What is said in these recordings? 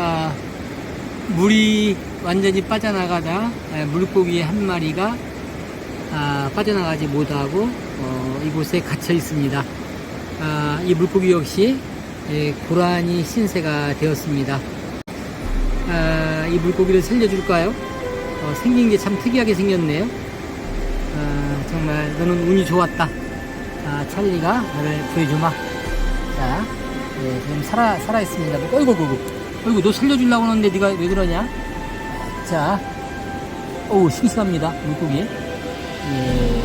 아, 물이 완전히 빠져나가다 아, 물고기 한 마리가 아, 빠져나가지 못하고 어, 이곳에 갇혀 있습니다. 아, 이 물고기 역시 예, 고라니 신세가 되었습니다. 아, 이 물고기를 살려줄까요? 어, 생긴 게 참 특이하게 생겼네요. 아, 정말 너는 운이 좋았다. 아, 찰리가 너를 구해주마. 자, 예, 지금 살아, 살아 있습니다. 어이구, 어이구, 어이구, 너 살려주려고 하는데 네가 왜 그러냐? 자, 어우, 싱싱합니다. 물고기. 예.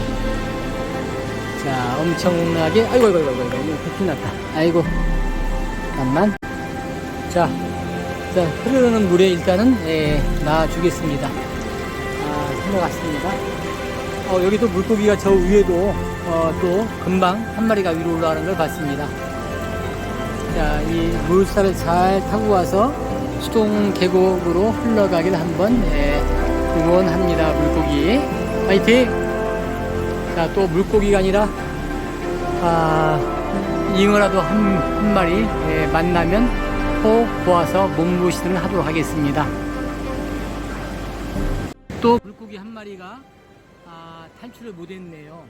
자, 엄청나게, 아이고, 아이고, 아이고, 아이고, 백기 났다. 아이고, 잠깐만. 자, 자, 흐르는 물에 일단은, 예, 놔주겠습니다. 아, 넘어갔습니다. 어, 여기도 물고기가 저 위에도, 어, 또, 금방 한 마리가 위로 올라가는 걸 봤습니다. 자, 이 물살을 잘 타고 와서 수동 계곡으로 흘러가길 한번, 예, 응원합니다, 물고기. 화이팅! 자, 또 물고기가 아니라, 아, 잉어라도 한, 한 마리 예, 만나면 꼭 보아서 몸보신을 하도록 하겠습니다. 또 물고기 한 마리가 아, 탈출을 못했네요.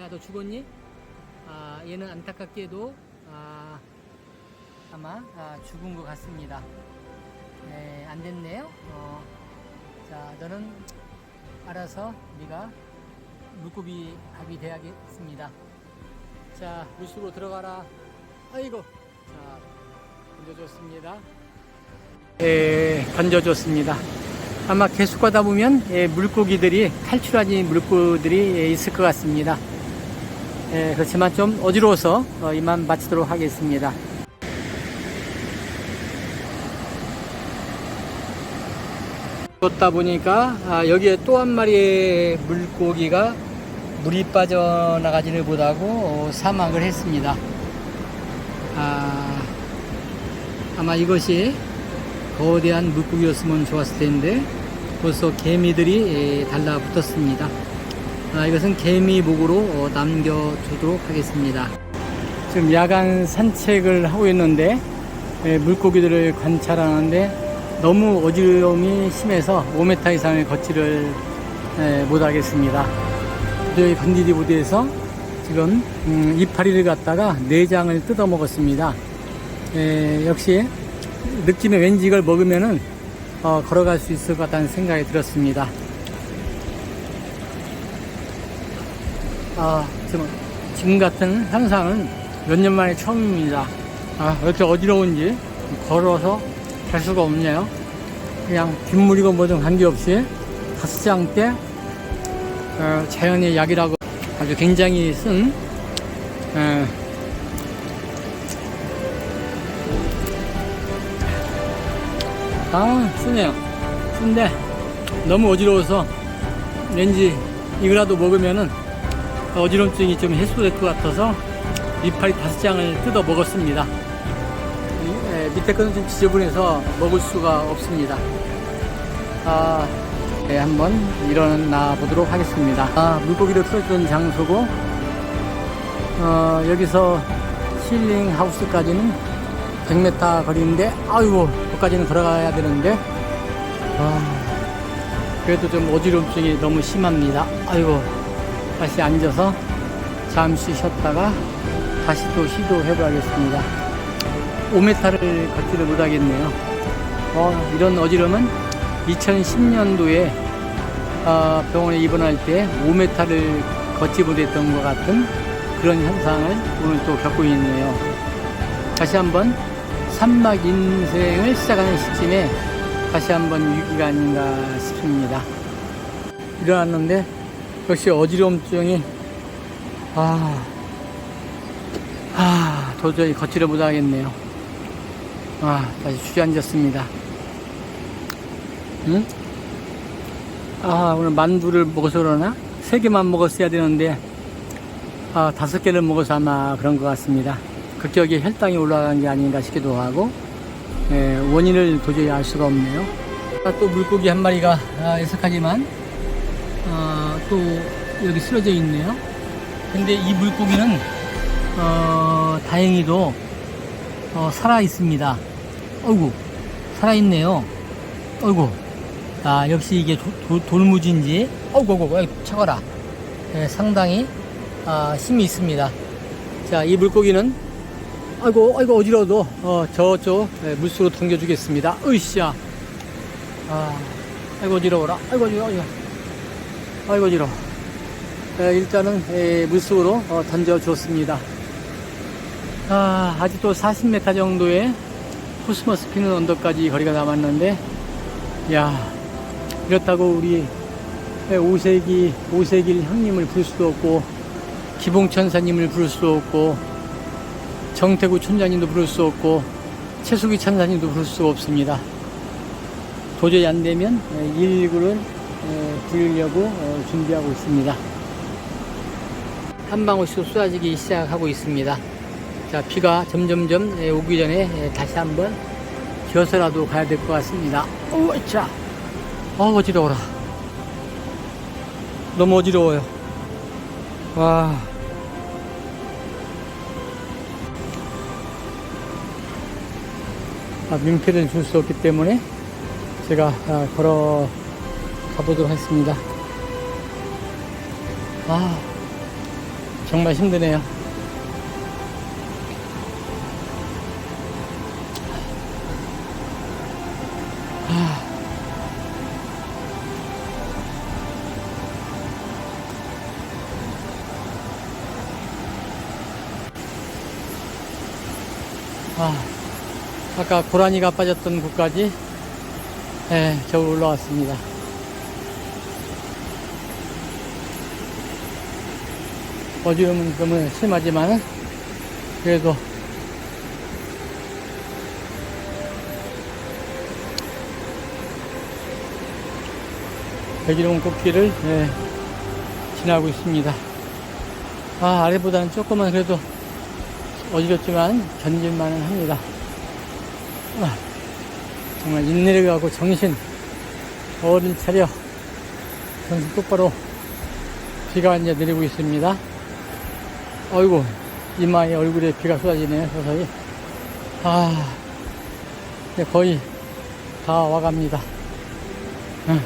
야, 너 죽었니? 아, 얘는 안타깝게도 아, 아마 아, 죽은 것 같습니다. 네, 안 됐네요. 어, 자, 너는 알아서 네가 물고기 밥이 돼야겠습니다. 자, 물속으로 들어가라. 아이고. 자, 던져줬습니다. 예, 던져줬습니다. 아마 계속 가다 보면 예, 물고기들이 탈출하지 물고기들이 예, 있을 것 같습니다. 예, 그렇지만 좀 어지러워서 어, 이만 마치도록 하겠습니다. 걷다 보니까 아, 여기에 또 한 마리의 물고기가 물이 빠져나가지를 못하고 어, 사망을 했습니다. 아, 아마 이것이 거대한 물고기였으면 좋았을 텐데 벌써 개미들이 예, 달라붙었습니다. 아, 이것은 개미목으로 어, 남겨두도록 하겠습니다. 지금 야간 산책을 하고 있는데 예, 물고기들을 관찰하는데 너무 어지러움이 심해서 5m 이상의 예, 못하겠습니다. 도저히 건디디 부대에서 지금 음, 이파리를 갖다가 내장을 뜯어 먹었습니다. 예, 역시 느낌에 왠지 이걸 먹으면은 어, 걸어갈 수 있을 것 같다는 생각이 들었습니다. 아, 지금, 지금 같은 현상은 몇 년 만에 처음입니다. 아, 왜 이렇게 어지러운지 걸어서 갈 수가 없네요. 그냥 빗물이고 뭐든 관계없이 다섯 장대 어, 자연의 약이라고 아주 굉장히 쓴 어, 아 쓰네요 쓴데 너무 어지러워서 왠지 이거라도 먹으면은 어지럼증이 좀 해소될 것 같아서 이파리 다섯 장을 뜯어 먹었습니다 밑에 거는 좀 지저분해서 먹을 수가 없습니다. 아, 네, 한번 일어나 보도록 하겠습니다. 아, 물고기를 풀어주는 장소고 어, 여기서 힐링 하우스까지는 100m 거리인데 아이고 거기까지는 걸어가야 되는데 아, 그래도 좀 어지럼증이 너무 심합니다. 아이고 다시 앉아서 잠시 쉬었다가 다시 또 시도해 봐야겠습니다 5m를 걷지를 못하겠네요 어, 이런 어지럼은 2010년도에 어, 병원에 입원할 때 5m를 걷지 못했던 것 같은 그런 현상을 오늘 또 겪고 있네요 다시 한번 산막 인생을 시작하는 시점에 다시 한번 위기가 아닌가 싶습니다. 일어났는데 역시 어지러움증이 아, 아 도저히 걷지를 못하겠네요. 아 다시 주저앉았습니다. 응? 아 오늘 만두를 먹어서 그러나 세 개만 먹었어야 되는데 아 다섯 개를 먹어서 아마 그런 것 같습니다. 급격히 혈당이 올라간 게 아닌가 싶기도 하고 예, 원인을 도저히 알 수가 없네요. 아, 또 물고기 한 마리가 아, 애석하지만 어, 또 여기 쓰러져 있네요. 근데 이 물고기는 어, 다행히도 어, 살아 있습니다. 어이구 살아있네요. 어이구. 아, 역시 이게 도- 도- 돌무지인지. 어이구, 어이구, 어이구, 차가라. 예, 상당히, 아, 힘이 있습니다. 자, 이 물고기는, 아이고, 아이고, 어지러워도, 어, 저쪽, 예, 물속으로 당겨주겠습니다. 으쌰. 아, 아이고, 어지러워라. 아이고, 어지러워, 아이고, 어지러워. 예, 일단은, 예, 물속으로 어, 던져주었습니다. 아, 아직도 40m 정도의 코스모스 피는 언덕까지 거리가 남았는데, 야 이렇다고 우리 오세기, 오세길 형님을 부를 수도 없고, 기봉천사님을 부를 수도 없고, 정태구 촌장님도 부를 수 없고, 최수기 천사님도 부를 수 없습니다. 도저히 안 되면 119를 부르려고 어, 준비하고 있습니다. 한 방울씩 쏟아지기 시작하고 있습니다. 자, 비가 점점점 예, 오기 전에 예, 다시 한번 기어서라도 가야 될 것 같습니다. 오, 자. 아, 어지러워라. 너무 어지러워요. 와. 아, 민폐를 줄 수 없기 때문에 제가 아, 걸어 가보도록 하겠습니다. 아, 정말 힘드네요. 아, 아까 고라니가 빠졌던 곳까지 예, 겨우 올라왔습니다. 어지러움은 너무 심하지만 그래도 백일홍 꽃길을 예, 지나고 있습니다. 아, 아래보다는 조금만 그래도 어지럽지만 견딜만은 합니다. 아, 정말 인내력하고 정신 어를 차려 정신 똑바로 비가 이제 내리고 있습니다. 어이구 이마에 얼굴에 비가 쏟아지네요 서서히 아 이제 거의 다 와갑니다. 응.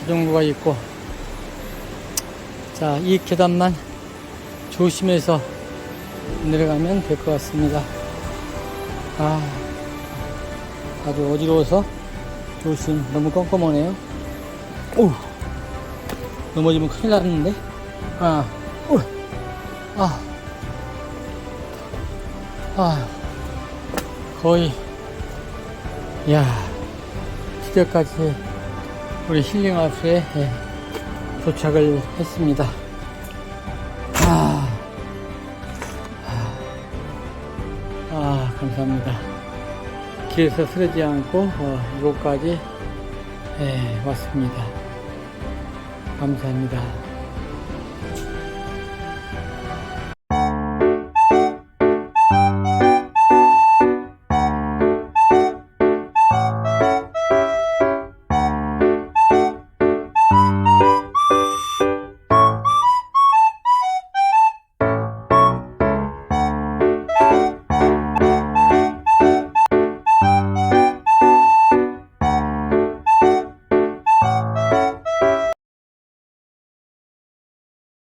자전거가 있고 자 이 계단만 조심해서 내려가면 될 것 같습니다. 아, 아주 어지러워서 조심. 너무 껌껌하네요. 오, 넘어지면 큰일 났는데. 아, 오, 아, 아, 거의, 야, 시절까지 우리 힐링 하우스에 예, 도착을 했습니다. 아, 감사합니다. 길에서 쓰러지지 않고, 어, 이곳까지, 예, 왔습니다. 감사합니다.